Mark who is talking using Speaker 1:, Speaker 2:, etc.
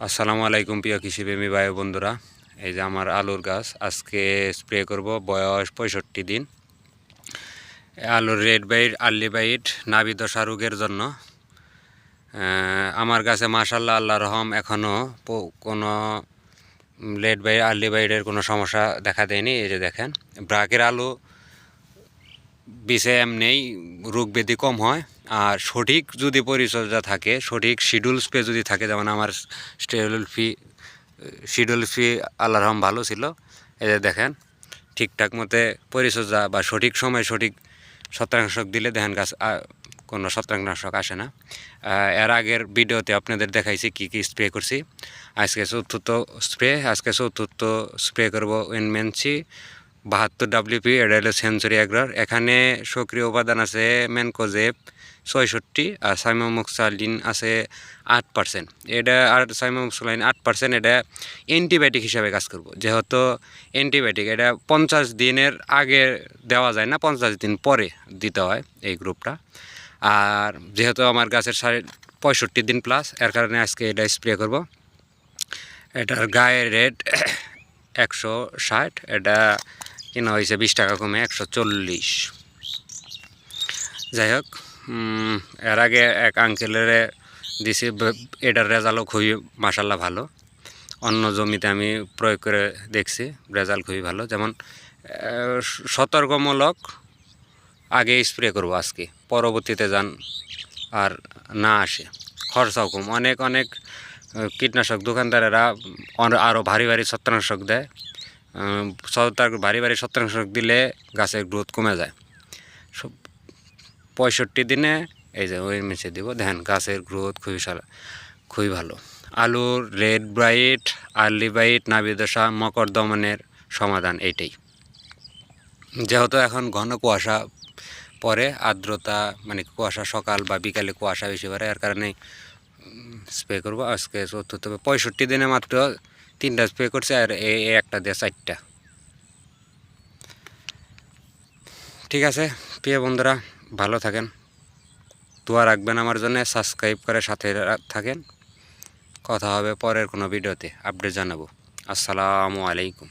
Speaker 1: আসসালামু আলাইকুম প্রিয় কৃষিপ্রেমী ভাই বন্ধুরা। এই যে আমার আলুর গাছ, আজকে স্প্রে করব বয়স পঁয়ষট্টি দিন। আলুর রেড বাইট আর্লি বাইট নাবি দশা রোগের জন্য। আমার গাছে মাশাল্লাহ আল্লাহ রহম এখনও কোনো লেট বাইট আর্লি বাইটের কোনো সমস্যা দেখা দেয়নি, এই যে দেখেন। ব্রাকের আলু, বিষে এমনিই রোগ ব্যাধি কম হয়। আর সঠিক যদি পরিচর্যা থাকে, সঠিক শিডিউল স্প্রে যদি থাকে, যেমন আমার স্টেডুল ফি শিডিউল ফি আল্লাহ রহম ভালো ছিল। যে দেখেন, ঠিকঠাক মতে পরিচর্যা বা সঠিক সময় সঠিক ছত্রাকনাশক দিলে দেখেন গাছ কোনো ছত্রাকনাশক আসে না। এর আগের ভিডিওতে আপনাদের দেখাইছি কি কি স্প্রে করছি। আজকে চতুর্থ স্প্রে আজকে চতুর্থ স্প্রে করব উইনমেনসি বাহাত্তর ডাব্লিউপি এটা হলো সেঞ্চুরি এগ্রার এখানে সক্রিয় উপাদান আছে ম্যানকোজেব ছয়ষট্টি আর সাইমোমক্সালিন আছে আট পার্সেন্ট। এটা আর সাইমোমক্সালিন আট পার্সেন্ট, এটা অ্যান্টিবায়োটিক হিসাবে কাজ করব। যেহেতু অ্যান্টিবায়োটিক, এটা পঞ্চাশ দিনের আগে দেওয়া যায় না, পঞ্চাশ দিন পরে দিতে হয় এই গ্রুপটা। আর যেহেতু আমার গাছের সাড়ে পঁয়ষট্টি দিন প্লাস, এর কারণে আজকে এটা স্প্রে করব। এটার গায়ের রেট একশো ষাট, এটা কেনা হয়েছে বিশ টাকা কমে একশো চল্লিশ। যাই হোক। এর আগে এক আঙ্কেলের দিছি এটার রেজাল্টও খুবই মাসাল্লাহ ভালো। অন্য জমিতে আমি প্রয়োগ করে দেখছি রেজাল্ট খুবই ভালো। যেমন সতর্কমূলক আগে স্প্রে করব আজকে, পরবর্তীতে যান আর না আসে, খরচাও কম। অনেক অনেক কীটনাশক দোকানদারেরা আরও ভারী ভারী ছত্রাকনাশক দেয়। ভারী ভারী ছত্রাকনাশক দিলে গাছের গ্রোথ কমে যায়। পঁয়ষট্টি দিনে, এই যে ওই মিশে দিব। দেখেন গাছের গ্রোথ খুবই সারা খুবই ভালো। আলুর রেড ব্রাইট আর্লি ব্রাইট নাবিদশা মকর দমনের সমাধান এইটাই। যেহেতু এখন ঘন কুয়াশা পরে, আর্দ্রতা মানে কুয়াশা সকাল বা বিকালে কুয়াশা বেশি পড়ে, এর কারণে স্প্রে করব। আজকে চতুর্থ পঁয়ষট্টি দিনে মাত্র তিনটা স্প্রে করছে, আর এই একটা দিয়ে চারটা। ঠিক আছে, প্রিয় বন্ধুরা ভালো থাকেন। দোয়া রাখবেন আমার জন্য সাবস্ক্রাইব করে সাথে থাকেন। কথা হবে পরের কোনো ভিডিওতে আপডেট জানাব। আসসালামু আলাইকুম।